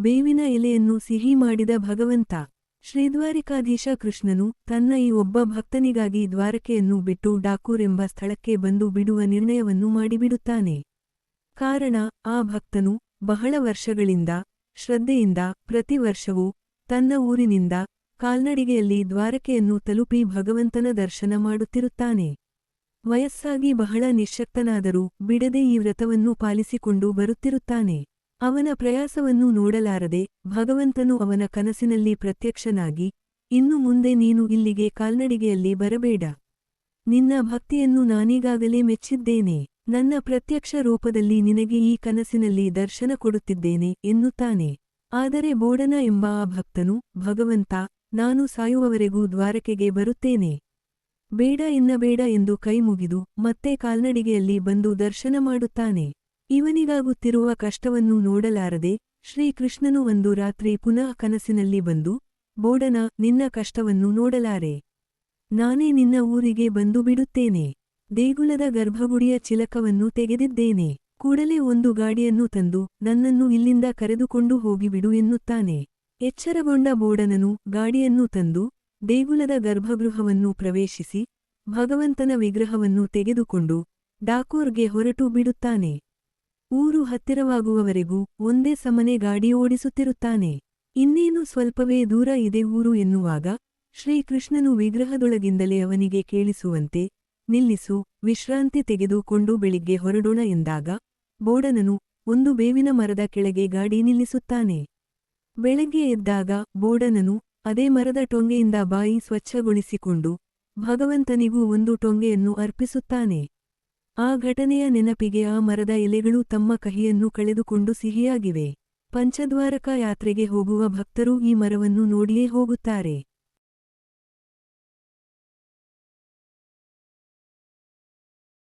ಬೇವಿನ ಎಲೆಯನ್ನು ಸಿಹಿ ಮಾಡಿದ ಭಗವಂತ. ಶ್ರೀದ್ವಾರಿಕಾಧೀಶ ಕೃಷ್ಣನು ತನ್ನ ಈ ಒಬ್ಬ ಭಕ್ತನಿಗಾಗಿ ದ್ವಾರಕೆಯನ್ನು ಬಿಟ್ಟು ಡಾಕೂರ್ ಎಂಬ ಸ್ಥಳಕ್ಕೆ ಬಂದು ಬಿಡುವ ನಿರ್ಣಯವನ್ನು ಮಾಡಿಬಿಡುತ್ತಾನೆ. ಕಾರಣ, ಆ ಭಕ್ತನು ಬಹಳ ವರ್ಷಗಳಿಂದ, ಶ್ರದ್ಧೆಯಿಂದ ಪ್ರತಿ ವರ್ಷವೂ ತನ್ನ ಊರಿನಿಂದ ಕಾಲ್ನಡಿಗೆಯಲ್ಲಿ ದ್ವಾರಕೆಯನ್ನು ತಲುಪಿ ಭಗವಂತನ ದರ್ಶನ ಮಾಡುತ್ತಿರುತ್ತಾನೆ. ವಯಸ್ಸಾಗಿ ಬಹಳ ನಿಶ್ಶಕ್ತನಾದರೂ ಬಿಡದೆ ಈ ವ್ರತವನ್ನು ಪಾಲಿಸಿಕೊಂಡು ಬರುತ್ತಿರುತ್ತಾನೆ. ಅವನ ಪ್ರಯಾಸವನ್ನು ನೋಡಲಾರದೆ ಭಗವಂತನು ಅವನ ಕನಸಿನಲ್ಲಿ ಪ್ರತ್ಯಕ್ಷನಾಗಿ, ಇನ್ನು ಮುಂದೆ ನೀನು ಇಲ್ಲಿಗೆ ಕಾಲ್ನಡಿಗೆಯಲ್ಲಿ ಬರಬೇಡ. ನಿನ್ನ ಭಕ್ತಿಯನ್ನು ನಾನೀಗಾಗಲೇ ಮೆಚ್ಚಿದ್ದೇನೆ. ನನ್ನ ಪ್ರತ್ಯಕ್ಷ ರೂಪದಲ್ಲಿ ನಿನಗೆ ಈ ಕನಸಿನಲ್ಲಿ ದರ್ಶನ ಕೊಡುತ್ತಿದ್ದೇನೆ, ಎನ್ನುತ್ತಾನೆ. ಆದರೆ ಬೋಡನ ಎಂಬ ಆ ಭಕ್ತನು, ಭಗವಂತ, ನಾನು ಸಾಯುವವರೆಗೂ ದ್ವಾರಕೆಗೆ ಬರುತ್ತೇನೆ. ಬೇಡ ಎನ್ನಬೇಡ ಎಂದು ಕೈಮುಗಿದು ಮತ್ತೆ ಕಾಲ್ನಡಿಗೆಯಲ್ಲಿ ಬಂದು ದರ್ಶನ ಮಾಡುತ್ತಾನೆ. ಇವನಿಗಾಗುತ್ತಿರುವ ಕಷ್ಟವನ್ನು ನೋಡಲಾರದೆ ಶ್ರೀಕೃಷ್ಣನು ಒಂದು ರಾತ್ರಿ ಪುನಃ ಕನಸಿನಲ್ಲಿ ಬಂದು, ಬೋಡನ, ನಿನ್ನ ಕಷ್ಟವನ್ನು ನೋಡಲಾರೆ. ನಾನೇ ನಿನ್ನ ಊರಿಗೆ ಬಂದು ಬಿಡುತ್ತೇನೆ. ದೇಗುಲದ ಗರ್ಭಗುಡಿಯ ಚಿಲಕವನ್ನು ತೆಗೆದಿದ್ದೇನೆ. ಕೂಡಲೇ ಒಂದು ಗಾಡಿಯನ್ನು ತಂದು ನನ್ನನ್ನು ಇಲ್ಲಿಂದ ಕರೆದುಕೊಂಡು ಹೋಗಿಬಿಡು ಎನ್ನುತ್ತಾನೆ. ಎಚ್ಚರಗೊಂಡ ಬೋಡನನು ಗಾಡಿಯನ್ನು ತಂದು ದೇಗುಲದ ಗರ್ಭಗೃಹವನ್ನು ಪ್ರವೇಶಿಸಿ ಭಗವಂತನ ವಿಗ್ರಹವನ್ನು ತೆಗೆದುಕೊಂಡು ಡಾಕೋರ್ಗೆ ಹೊರಟು ಬಿಡುತ್ತಾನೆ. ಊರು ಹತ್ತಿರವಾಗುವವರೆಗೂ ಒಂದೇ ಸಮನೆ ಗಾಡಿ ಓಡಿಸುತ್ತಿರುತ್ತಾನೆ. ಇನ್ನೇನು ಸ್ವಲ್ಪವೇ ದೂರ ಇದೆ ಊರು ಎನ್ನುವಾಗ ಶ್ರೀಕೃಷ್ಣನು ವಿಗ್ರಹದೊಳಗಿಂದಲೇ ಅವನಿಗೆ ಕೇಳಿಸುವಂತೆ, ನಿಲ್ಲಿಸು, ವಿಶ್ರಾಂತಿ ತೆಗೆದುಕೊಂಡು ಬೆಳಿಗ್ಗೆ ಹೊರಡೋಣ ಎಂದಾಗ ಬೋಡನನು ಒಂದು ಬೇವಿನ ಮರದ ಕೆಳಗೆ ಗಾಡಿ ನಿಲ್ಲಿಸುತ್ತಾನೆ. ಬೆಳಗ್ಗೆ ಎದ್ದಾಗ ಬೋಡನನು ಅದೇ ಮರದ ಟೊಂಗೆಯಿಂದ ಬಾಯಿ ಸ್ವಚ್ಛಗೊಳಿಸಿಕೊಂಡು ಭಗವಂತನಿಗೂ ಒಂದು ಟೊಂಗೆಯನ್ನು ಅರ್ಪಿಸುತ್ತಾನೆ. ಆ ಘಟನೆಯ ನೆನಪಿಗೆ ಆ ಮರದ ಎಲೆಗಳು ತಮ್ಮ ಕಹಿಯನ್ನು ಕಳೆದುಕೊಂಡು ಸಿಹಿಯಾಗಿವೆ. ಪಂಚದ್ವಾರಕ ಯಾತ್ರೆಗೆ ಹೋಗುವ ಭಕ್ತರು ಈ ಮರವನ್ನು ನೋಡಿಯೇ ಹೋಗುತ್ತಾರೆ.